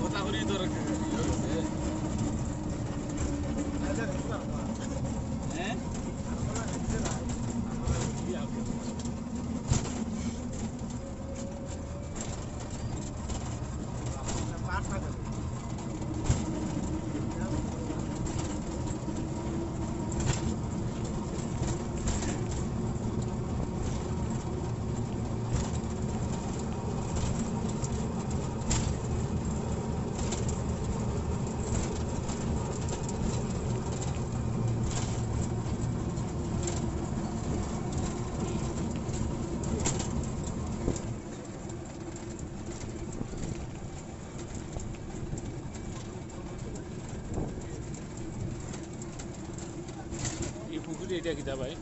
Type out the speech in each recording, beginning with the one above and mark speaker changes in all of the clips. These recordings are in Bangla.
Speaker 1: কথা করি তোর হ্যাঁ পুকুরে এটা কিতা ভাই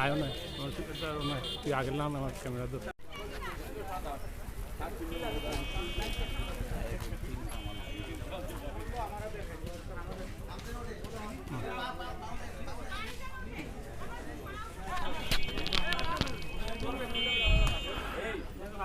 Speaker 1: আয়ো না তুই আগের নাম আমার ক্যামেরা তো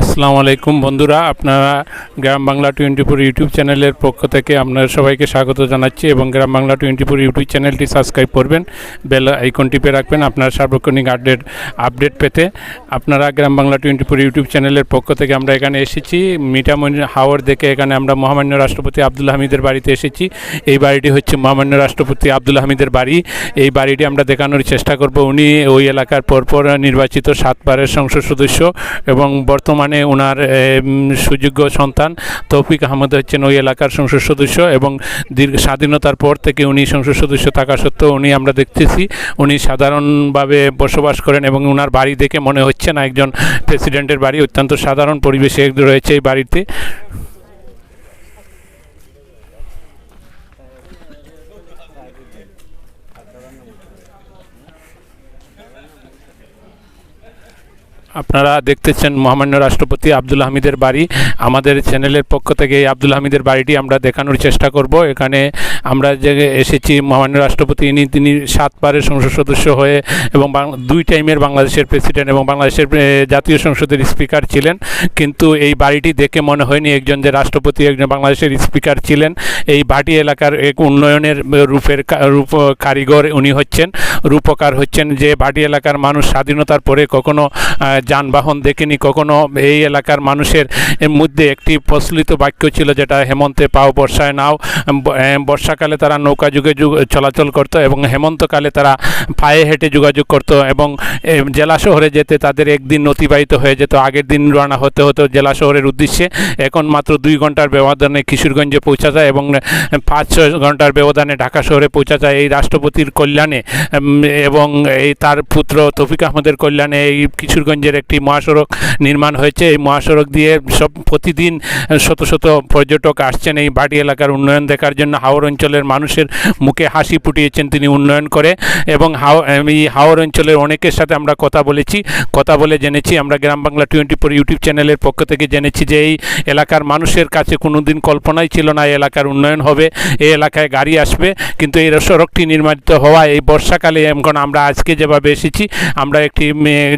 Speaker 1: আসসালামু আলাইকুম বন্ধুরা, আপনারা Gram Bangla twenty four YouTube চ্যানেলের পক্ষ থেকে আপনারা সবাইকে স্বাগত জানাচ্ছি এবং Gram Bangla twenty four YouTube চ্যানেলটি সাবস্ক্রাইব করবেন, বেল আইকন টিপে রাখবেন আপনার সার্বক্ষণিক আপডেট আপডেট পেতে। আপনারা Gram Bangla twenty four YouTube চ্যানেলের পক্ষ থেকে আমরা এখানে এসেছি মিটামনি হাওয়ার দেখে এখানে আমরা মহামান্য রাষ্ট্রপতি আব্দুল হামিদের বাড়িতে এসেছি। এই বাড়িটি হচ্ছে মহামান্য রাষ্ট্রপতি আব্দুল হামিদের বাড়ি। এই বাড়িটি আমরা দেখানোর চেষ্টা করব। উনি ওই এলাকার পরপর নির্বাচিত সাতবারের সংসদ সদস্য এবং বর্তমানে ওনার সুযোগ্য সন্তান তৌফিক আহমদ হচ্ছেন ওই এলাকার সংসদ সদস্য এবং দীর্ঘ, স্বাধীনতার পর থেকে উনি সংসদ সদস্য থাকা সত্ত্বেও উনি আমরা দেখতেছি। উনি সাধারণভাবে বসবাস করেন এবং ওনার বাড়ি দেখে মনে হচ্ছে না একজন প্রেসিডেন্টের বাড়ি। অত্যন্ত সাধারণ পরিবেশে রয়েছে এই বাড়িতে আপনারা দেখতেছেন মহামান্য রাষ্ট্রপতি আব্দুল হামিদের বাড়ি। আমাদের চ্যানেলের পক্ষ থেকে এই আব্দুল হামিদের বাড়িটি আমরা দেখানোর চেষ্টা করব। এখানে আমরা যে এসেছি, মহামান্য রাষ্ট্রপতি, ইনি তিনি সাতবারের সংসদ সদস্য হয়ে এবং দুই টাইমের বাংলাদেশের প্রেসিডেন্ট এবং বাংলাদেশের জাতীয় সংসদের স্পিকার ছিলেন। কিন্তু এই বাড়িটি দেখে মনে হয়নি একজন যে রাষ্ট্রপতি, একজন বাংলাদেশের স্পিকার ছিলেন। এই বাটি এলাকার এক উন্নয়নের রূপের রূপ, কারিগর উনি হচ্ছেন। রূপকার হচ্ছেন যে বাটি এলাকার মানুষ স্বাধীনতার পরে কখনো যানবাহন দেখিনি। কখনো এই এলাকার মানুষের মধ্যে একটি প্রচলিত বাক্য ছিল যেটা হেমন্তে পাও বর্ষায় নাও। বর্ষাকালে তারা নৌকা যুগে চলাচল করত এবং হেমন্তকালে তারা পায়ে হেঁটে যোগাযোগ করত এবং জেলা শহরে যেতে তাদের একদিন অতিবাহিত হয়ে যেত। আগের দিন রওনা হতে হতো জেলা শহরের উদ্দেশ্যে এখন মাত্র দুই ঘণ্টার ব্যবধানে কিশোরগঞ্জে পৌঁছা যায় এবং পাঁচ, ছয় ঘণ্টার ব্যবধানে ঢাকা শহরে পৌঁছা যায় এই রাষ্ট্রপতির কল্যাণে। এবং এই তার পুত্র তৌফিক আহমদের কল্যাণে এই কিশোরগঞ্জের একটি মহাসড়ক নির্মাণ হয়েছে। এই মহাসড়ক দিয়ে সব প্রতিদিন শত শত পর্যটক আসছেন এই বাড়ি এলাকার উন্নয়ন দেখার জন্য। হাওড় অঞ্চলের মানুষের মুখে হাসি ফুটিয়েছেন তিনি উন্নয়ন করে এবং হাও এই হাওড় অঞ্চলের অনেকের সাথে আমরা কথা বলেছি। কথা বলে জেনেছি। আমরা Gram Bangla twenty four YouTube চ্যানেলের পক্ষ থেকে জেনেছি যে এই এলাকার মানুষের কাছে কোনো দিন কল্পনাই ছিল না এই এলাকার উন্নয়ন হবে। এই এলাকায় গাড়ি আসবে। কিন্তু এই সড়কটি নির্মিত হওয়া এই বর্ষাকালে এখন আমরা আজকে যেভাবে এসেছি, আমরা একটি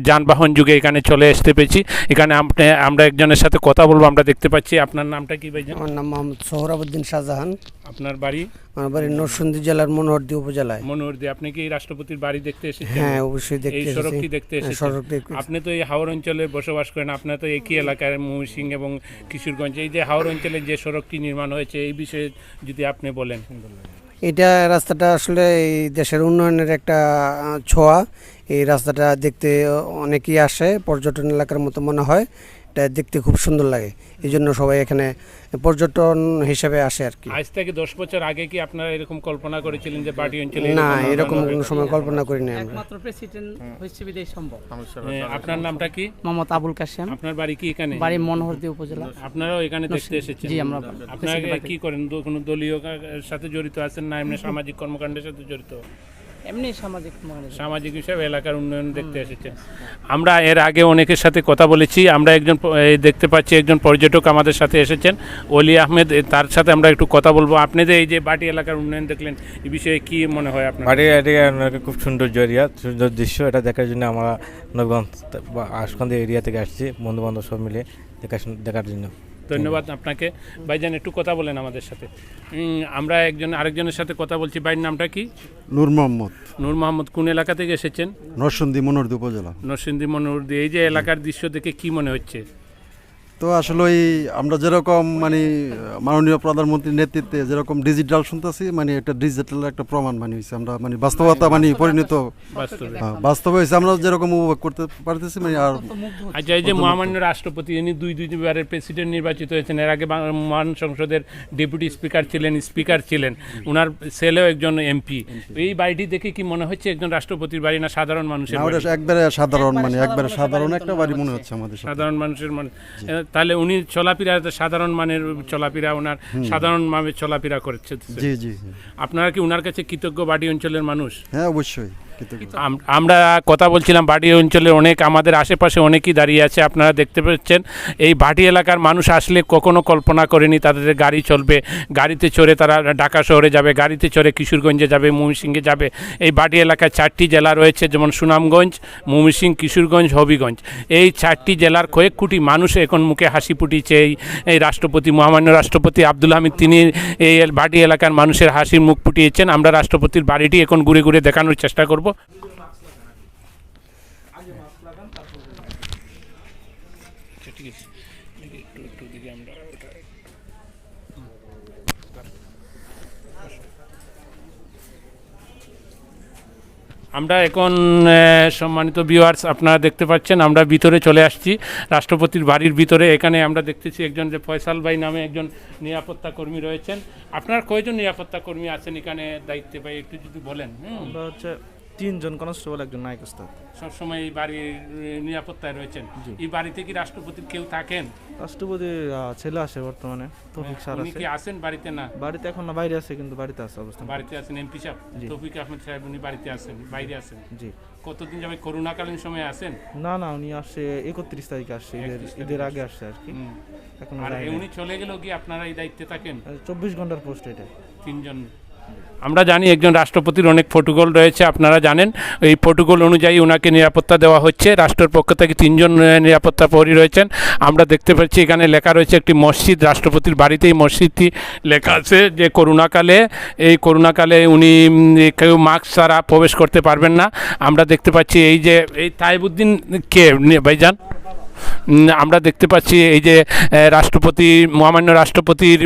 Speaker 1: যানবাহন যুগে এখানে চলে আসতে পেরেছি। এখানে আপনি আমরা একজনের সাথে কথা বলব আমরা দেখতে পাচ্ছি। আপনার নামটা কি ভাইজান?
Speaker 2: আমার নাম মোহাম্মদ সোহরাবুদ্দিন শাহজাহান।
Speaker 1: আপনার বাড়ি?
Speaker 2: আমার বাড়ি নরসিংদী জেলার মনোহরদী উপজেলায়।
Speaker 1: মনোহর দিয়ে আপনি কি এই রাষ্ট্রপতির বাড়ি দেখতে এসেছেন?
Speaker 2: হ্যাঁ অবশ্যই
Speaker 1: এই
Speaker 2: দেখতে
Speaker 1: সড়কটি
Speaker 2: এসেছি
Speaker 1: দেখতে
Speaker 2: হ্যাঁ,
Speaker 1: এসেছেন? আপনি তো এই হাওড় অঞ্চলে বসবাস করেন আপনার তো একই এলাকার ময়মনসিং এবং কিশোরগঞ্জ। এই যে হাওড় অঞ্চলে যে সড়কটি নির্মাণ হয়েছে এই বিষয়ে যদি আপনি বলেন।
Speaker 2: এটা রাস্তাটা আসলে এই দেশের উন্নয়নের একটা ছোঁয়া। এই রাস্তাটা দেখতে অনেকেই আসে পর্যটন এলাকার মতো মনে হয়। এটা দেখতে খুব সুন্দর লাগে। এই জন্য সবাই এখানে পর্যটন হিসেবে আসে আর কি।
Speaker 1: আজ থেকে দশ বছর আগে কি আপনারা এরকম কল্পনা করেছিলেন যে বাটি অঞ্চলে
Speaker 2: না
Speaker 1: এরকম
Speaker 2: কোনো সময় কল্পনা করিনি আমরা।
Speaker 3: একমাত্র প্রেসিডেন্ট বিদেশ সম্ভব।
Speaker 1: আপনার নামটা কি?
Speaker 3: মোহাম্মদ আবুল কাশেম
Speaker 1: আপনার বাড়ি কি এখানে?
Speaker 3: বাড়ি মনোহরদী উপজেলা।
Speaker 1: আপনারাও এখানে দেখতে এসেছেন।
Speaker 3: জি, আমরা
Speaker 1: আপনারা কি করেন? কোনো দলীয় সাথে জড়িত আছেন না? এমনি সামাজিক কর্মকাণ্ডের সাথে জড়িত?
Speaker 3: এমনি সামাজিক
Speaker 1: সামাজিক হিসাবে এলাকার উন্নয়ন দেখতে এসেছেন আমরা এর আগে অনেকের সাথে কথা বলেছি আমরা একজন এই দেখতে পাচ্ছি একজন পর্যটক আমাদের সাথে এসেছেন অলি আহমেদ তার সাথে আমরা একটু কথা বলব। আপনি যে এই যে বাটি এলাকার উন্নয়ন দেখলেন এই বিষয়ে কি মনে হয় আপনার?
Speaker 4: বাড়ির এরিয়া একটা খুব সুন্দর এরিয়া সুন্দর দৃশ্য এটা দেখার জন্য আমরা নবগঞ্জ বা আশকান্দি এরিয়া থেকে আসছি বন্ধু বান্ধব সব মিলে দেখা দেখার জন্য।
Speaker 1: ধন্যবাদ আপনাকে। ভাইজান একটু কথা বলেন আমাদের সাথে। আমরা একজন আরেকজনের সাথে কথা বলছি। ভাইয়ের নামটা কি?
Speaker 5: নূর মোহাম্মদ।
Speaker 1: নূর মোহাম্মদ কোন এলাকা থেকে এসেছেন?
Speaker 5: নরসিন্দী মনোরদি উপজেলা।
Speaker 1: নরসিংদী মনোরদি। এই যে এলাকার দৃশ্য দেখে কি মনে হচ্ছে?
Speaker 5: তো আসলে ওই আমরা যেরকম মানে মাননীয় প্রধানমন্ত্রীর নেতৃত্বে যেরকম ডিজিটাল শুনতেছি মানে একটা ডিজিটাল একটা প্রমাণ মানে হয়েছে আমরা মানে বাস্তবতা মানে পরিণত
Speaker 1: বাস্তবে।
Speaker 5: হ্যাঁ, হয়েছে আমরা যেরকম উপভোগ করতে পারতেছি মানে আর
Speaker 1: আচ্ছা এই যে মহামান্য রাষ্ট্রপতি ইনি দুই দুইবারের প্রেসিডেন্ট নির্বাচিত হয়েছেন। এর আগে মহান সংসদের ডেপুটি স্পিকার ছিলেন স্পিকার ছিলেন। ওনার ছেলেও একজন এমপি এই বাড়িটি দেখে কি মনে হচ্ছে একজন রাষ্ট্রপতির বাড়ি না সাধারণ মানুষের
Speaker 5: একবারে সাধারণ মানে একবারে সাধারণ একটা বাড়ি মনে হচ্ছে। আমাদের
Speaker 1: সাধারণ মানুষের মানে তাহলে উনি চলাফেরা সাধারণ মানের চলাফেরা ওনার সাধারণ ভাবে চলাফেরা করছে।
Speaker 5: জি জি।
Speaker 1: আপনারা কি ওনার কাছে কৃতজ্ঞ বাড়ি অঞ্চলের মানুষ?
Speaker 5: হ্যাঁ অবশ্যই।
Speaker 1: আমরা কথা বলছিলাম বাটি অঞ্চলে অনেক, আমাদের আশেপাশে অনেকেই দাঁড়িয়ে আছে, আপনারা দেখতে পাচ্ছেন এই বাটি এলাকার মানুষ আসলে কখনো কল্পনা করেনি তাদের গাড়ি চলবে, গাড়িতে চড়ে তারা ঢাকা শহরে যাবে, গাড়িতে চড়ে কিশোরগঞ্জে যাবে, ময়মনসিংহে যাবে। এই বাটি এলাকায় চারটি জেলা রয়েছে, যেমন সুনামগঞ্জ, ময়মনসিংহ, কিশোরগঞ্জ, হবিগঞ্জ। এই চারটি জেলার কয়েক কোটি মানুষ এখন মুখে হাসি ফুটিছে এই এই রাষ্ট্রপতি, মহামান্য রাষ্ট্রপতি আব্দুল হামিদ, তিনি এই বাটি এলাকার মানুষের হাসির মুখ ফুটিয়েছেন। আমরা রাষ্ট্রপতির বাড়িটি এখন ঘুরে ঘুরে দেখানোর চেষ্টা করব। আমরা এখন সম্মানিত ভিউয়ার্স আপনারা দেখতে পাচ্ছেন, আমরা ভিতরে চলে আসছি। রাষ্ট্রপতির বাড়ির ভিতরে। এখানে আমরা দেখতেছি একজন যে ফয়সাল ভাই নামে একজন নিরাপত্তা কর্মী রয়েছেন। আপনার কয়জন নিরাপত্তা কর্মী আছেন এখানে দায়িত্বে ভাই? একটু যদি বলেন। হুম।
Speaker 6: আমরা হচ্ছে তিনজন কনস্টেবল একজন নায়ক ওস্তাদ।
Speaker 1: সবসময় এই বাড়ির নিরাপত্তায় রয়েছেন। এই বাড়িতে কি রাষ্ট্রপতির কেউ থাকেন?
Speaker 6: রাষ্ট্রপতি ছেলে আছে বর্তমানে তৌফিক স্যার
Speaker 1: উনি কি আসেন বাড়িতে না?
Speaker 6: বাড়িতে এখন না বাইরে আছে কিন্তু বাড়িতে আছে অবস্থা
Speaker 1: বাড়িতে আছেন এমপি সাহেব। তৌফিক আহমেদ সাহেব উনি বাড়িতে আছেন বাইরে আছেন।
Speaker 6: জি।
Speaker 1: কতদিন যাবে করোনাকালীন সময় আসেন
Speaker 6: না না উনি আসছে একত্রিশ তারিখে আসছে ঈদের ঈদের আগে আসছে। আর কি। এখন
Speaker 1: আর উনি চলে গেলেও কি আপনারা এই দায়িত্বে থাকেন?
Speaker 6: চব্বিশ ঘণ্টার পোস্ট এটা।
Speaker 1: তিনজন আমরা জানি একজন রাষ্ট্রপতির অনেক প্রোটোকল রয়েছে, আপনারা জানেন। এই প্রোটোকল অনুযায়ী ওনাকে নিরাপত্তা দেওয়া হচ্ছে। রাষ্ট্রের পক্ষ থেকে তিনজন নিরাপত্তা প্রহরী রয়েছেন। আমরা দেখতে পাচ্ছি এখানে লেখা রয়েছে একটি মসজিদ, রাষ্ট্রপতির বাড়িতেই মসজিদটি লেখা আছে যে করোনাকালে এই করোনাকালে উনি কেউ মাস্ক ছাড়া প্রবেশ করতে পারবেন না। আমরা দেখতে পাচ্ছি এই যে, এই তাইবুদ্দিন কে ভাইজান? আমরা দেখতে পাচ্ছি এই যে রাষ্ট্রপতি, মহামান্য রাষ্ট্রপতির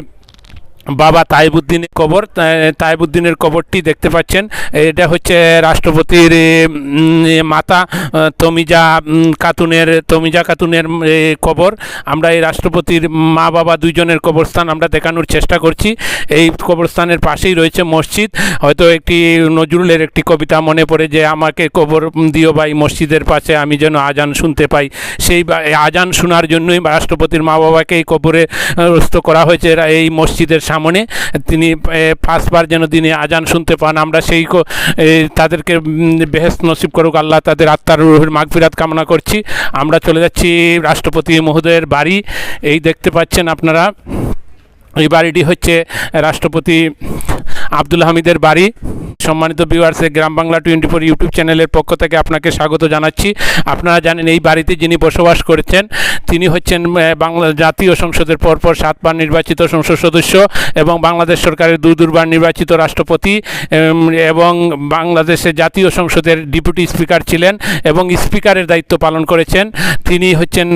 Speaker 1: বাবা তাইবুদ্দিনের কবর তাইবুদ্দিনের কবরটি দেখতে পাচ্ছেন। এটা হচ্ছে রাষ্ট্রপতির মাতা তমিজা উম, খাতুনের তমিজা এ, কবর। আমরা এই রাষ্ট্রপতির মা বাবা দুইজনের কবরস্থান আমরা দেখানোর চেষ্টা করছি। এই কবরস্থানের পাশেই রয়েছে মসজিদ। হয়তো একটি নজরুলের একটি কবিতা মনে পড়ে যে আমাকে কবর দিও ভাই মসজিদের পাশে আমি যেন আজান শুনতে পাই। সেই আজান শোনার জন্যই রাষ্ট্রপতির মা বাবাকে এই কবরে করা হয়েছে। এই মসজিদের সামনে তিনি পাঁচবার যেন তিনি আজান শুনতে পান। আমরা সেই তাদেরকে বেহেস নসিব করুক আল্লাহ, তাদের আত্মার রুহের মাগফিরাত কামনা করছি। আমরা চলে যাচ্ছি রাষ্ট্রপতি মহোদয়ের বাড়ি। এই দেখতে পাচ্ছেন আপনারা, এই বাড়িটি হচ্ছে রাষ্ট্রপতি আব্দুল হামিদের বাড়ি। সম্মানিত ভিউয়ার্সে Gram Bangla twenty four YouTube চ্যানেলের পক্ষ থেকে আপনাকে স্বাগত জানাচ্ছি। আপনারা জানেন এই বাড়িতে যিনি বসবাস করেছেন, তিনি হচ্ছেন বাংলা জাতীয় সংসদের পরপর সাতবার নির্বাচিত সংসদ সদস্য এবং বাংলাদেশ সরকারের দু দুবার নির্বাচিত রাষ্ট্রপতি এবং বাংলাদেশের জাতীয় সংসদের ডেপুটি স্পিকার ছিলেন এবং স্পিকারের দায়িত্ব পালন করেছেন। তিনি হচ্ছেন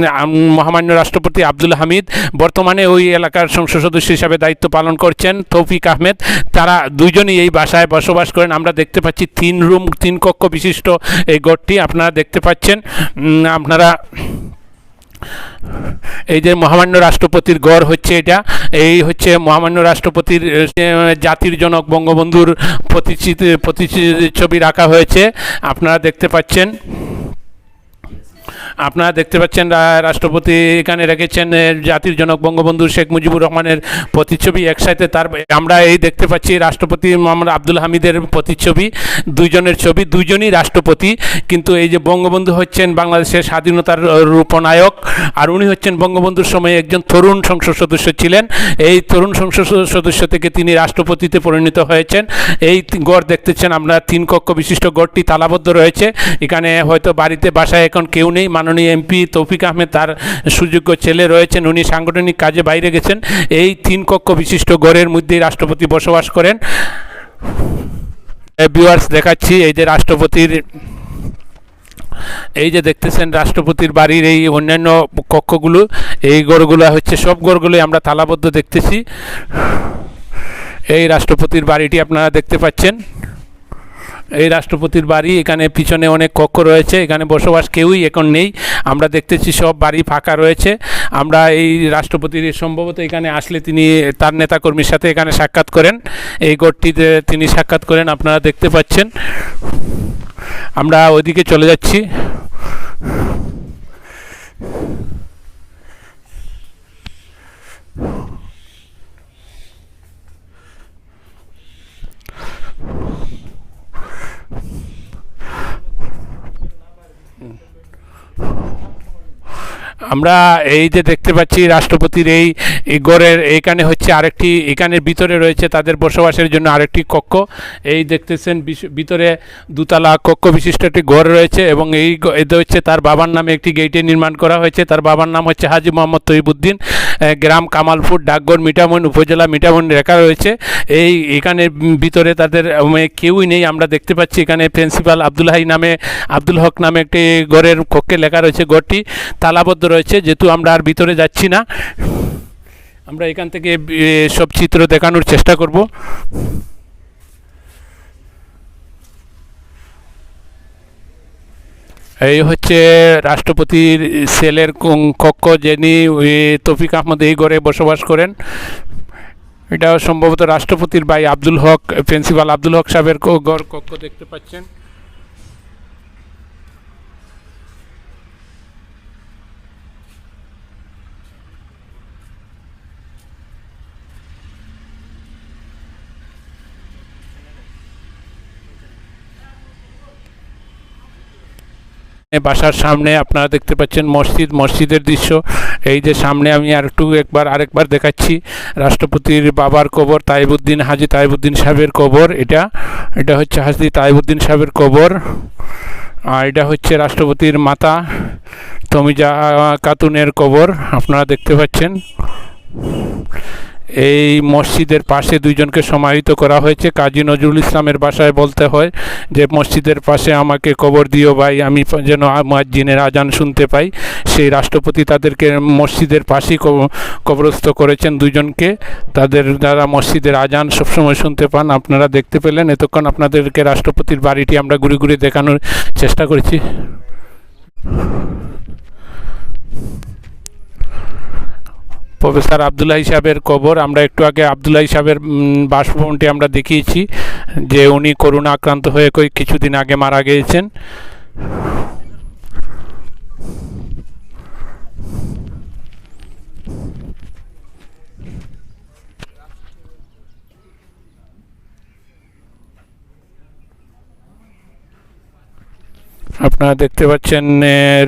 Speaker 1: মহামান্য রাষ্ট্রপতি আব্দুল হামিদ। বর্তমানে ওই এলাকার সংসদ সদস্য হিসাবে দায়িত্ব পালন করছেন তৌফিক আহমেদ। তারা দুজনই এই বাসায় বসবাস করেন, আমরা দেখতে পাচ্ছি তিন রুম, তিন কক্ষ বিশিষ্ট এই গড়টি আপনারা দেখতে পাচ্ছেন। আপনারা এই যে মহামান্য রাষ্ট্রপতির গড় হচ্ছে এটা, এই হচ্ছে মহামান্য রাষ্ট্রপতির জাতির জনক বঙ্গবন্ধুর প্রতিচিতি প্রতিচ্ছবি রাখা হয়েছে। আপনারা দেখতে পাচ্ছেন। আপনারা দেখতে পাচ্ছেন রাষ্ট্রপতি এখানে রেখেছেন জাতির জনক বঙ্গবন্ধু শেখ মুজিবুর রহমানের প্রতিচ্ছবি একসাথে তার, আমরা এই দেখতে পাচ্ছি, রাষ্ট্রপতি মোহাম্মদ আব্দুল হামিদের প্রতিচ্ছবি, দুইজনের ছবি, দুইজনই রাষ্ট্রপতি। কিন্তু এই যে বঙ্গবন্ধু হচ্ছেন বাংলাদেশের স্বাধীনতার রূপনায়ক, আর উনি হচ্ছেন বঙ্গবন্ধুর সময় একজন তরুণ সংসদ সদস্য ছিলেন। এই তরুণ সংসদ সদস্য থেকে তিনি রাষ্ট্রপতিতে পরিণত হয়েছেন। এই গড় দেখতেছেন আমরা, তিন কক্ষ বিশিষ্ট গড়টি তালাবদ্ধ রয়েছে। এখানে হয়তো বাড়িতে, বাসায় এখন কেউ নেই। মাননীয় এমপি তৌফিক আহমেদ তার সুযোগ্য ছেলে রয়েছেন। উনি সাংগঠনিক কাজে বাইরে গেছেন। এই তিন কক্ষ বিশিষ্ট গড়ের মধ্যেই রাষ্ট্রপতি বসবাস করেন। ভিউয়ার্স দেখাচ্ছি, এই যে রাষ্ট্রপতির, এই যে দেখতেছেন রাষ্ট্রপতির বাড়ির এই অন্যান্য কক্ষগুলো, এই গড়গুলো হচ্ছে, সব গড়গুলোই আমরা তালাবদ্ধ দেখতেছি। এই রাষ্ট্রপতির বাড়িটি আপনারা দেখতে পাচ্ছেন। এই রাষ্ট্রপতির বাড়ি, এখানে পিছনে অনেক কক্ষ রয়েছে, এখানে বসবাস কেউই এখন নেই। আমরা দেখতেছি সব বাড়ি ফাঁকা রয়েছে। আমরা এই রাষ্ট্রপতির সম্ভবত এখানে আসলে তিনি তার নেতাকর্মীর সাথে এখানে সাক্ষাৎ করেন। এই গড়টিতে তিনি সাক্ষাৎ করেন, আপনারা দেখতে পাচ্ছেন। আমরা ওইদিকে চলে যাচ্ছি। আমরা এই যে দেখতে পাচ্ছি রাষ্ট্রপতির এই গড়ের এইখানে হচ্ছে আরেকটি, এখানের ভিতরে রয়েছে তাদের বসবাসের জন্য আরেকটি কক্ষ। এই দেখতেছেন ভিতরে দুতলা কক্ষ বিশিষ্ট একটি ঘর রয়েছে এবং এই এতে হচ্ছে তার বাবার নামে একটি গেটে নির্মাণ করা হয়েছে। তার বাবার নাম হচ্ছে হাজি মোহাম্মদ তৈবুদ্দিন গ্রাম কামালপুর ডাকঘর মিঠামন উপজেলা মিঠামন রেখা রয়েছে। এই এখানে ভিতরে তাদের উম, কেউই নেই আমরা দেখতে পাচ্ছি এখানে প্রিন্সিপাল আব্দুল নামে আব্দুল হক নামে একটি ঘরের কক্ষে লেখা রয়েছে ঘরটি তালাবদ্ধ রয়েছে যেহেতু আমরা আর ভিতরে যাচ্ছি না। আমরা এখান থেকে সব চিত্র দেখানোর চেষ্টা করব। এই হচ্ছে রাষ্ট্রপতির সেলের কক্ষ যিনি তফিক আহমদ এই ঘরে বসবাস করেন। এটা সম্ভবত রাষ্ট্রপতির ভাই আব্দুল হক, প্রিন্সিপাল আব্দুল হক সাহেবের ঘর কক্ষ দেখতে পাচ্ছেন। বাসার সামনে আপনারা দেখতে পাচ্ছেন মসজিদ, মসজিদের দৃশ্য। এই যে সামনে আমি আর একটু একবার, আরেকবার দেখাচ্ছি। রাষ্ট্রপতির বাবার কবর, তাইবুদ্দিন হাজি তাইবুদ্দিন সাহেবের কবর, এটা এটা হচ্ছে হাজি তাইবুদ্দিন সাহেবের কবর। আর এটা হচ্ছে রাষ্ট্রপতির মাতা তমিজা খাতুনের কবর, আপনারা দেখতে পাচ্ছেন। এই মসজিদের পাশে দুইজনকে সমাহিত করা হয়েছে। কাজী নজরুল ইসলামের বাসায় বলতে হয় যে, মসজিদের পাশে আমাকে কবর দিও ভাই, আমি যেন মুয়াজ্জিনের আজান শুনতে পাই। সেই রাষ্ট্রপতি তাদেরকে মসজিদের পাশেই কব- কবরস্থ করেছেন দুজনকে তাদের দ্বারা মসজিদের আজান সবসময় শুনতে পান। আপনারা দেখতে পেলেন, এতক্ষণ আপনাদেরকে রাষ্ট্রপতির বাড়িটি আমরা ঘুরে ঘুরে দেখানোর চেষ্টা করেছি। প্রফেসর আবদুল্লাহ সাহেবের কবর। আমরা একটু আগে আবদুল্লাহ সাহেবের বাসভবনটি আমরা দেখিয়েছি, যে উনি করোনা আক্রান্ত হয়ে কিছুদিন আগে মারা গিয়েছেন। আপনারা দেখতে পাচ্ছেন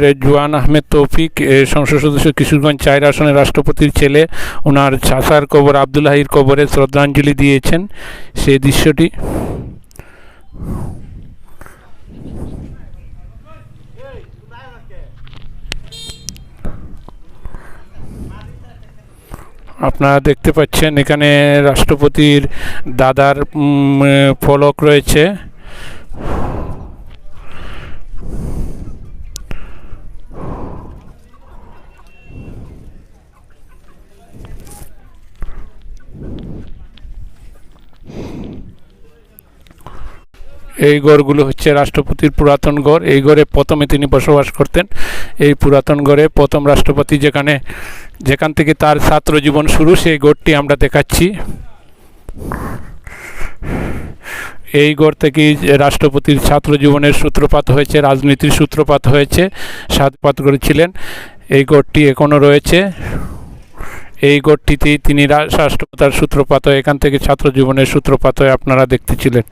Speaker 1: রেজওয়ান আহমেদ তৌফিক সংসদ সদস্য কিশোরগঞ্জ চার আসনের রাষ্ট্রপতির ছেলে। ওনার চাচার কবর, আবদুল্লাহির কবরে শ্রদ্ধাঞ্জলি দিয়েছেন। সেই দৃশ্যটি আপনারা দেখতে পাচ্ছেন, এখানে রাষ্ট্রপতির দাদার ফলক রয়েছে। এই গড়গুলো হচ্ছে রাষ্ট্রপতির পুরাতন গড়। এই গড়ে প্রথমে তিনি বসবাস করতেন। এই পুরাতন গড়ে প্রথম রাষ্ট্রপতি যেখানে, যেখান থেকে তার ছাত্র জীবন শুরু, সেই গড়টি আমরা দেখাচ্ছি। এই গড় থেকেই রাষ্ট্রপতির ছাত্র জীবনের সূত্রপাত হয়েছে, রাজনীতির সূত্রপাত হয়েছে সাতপাত করেছিলেন। এই গড়টি এখনও রয়েছে। এই গড়টিতেই তিনি রাষ্ট্রপতার সূত্রপাত এখান থেকে ছাত্র জীবনের সূত্রপাত আপনারা দেখতেছিলেন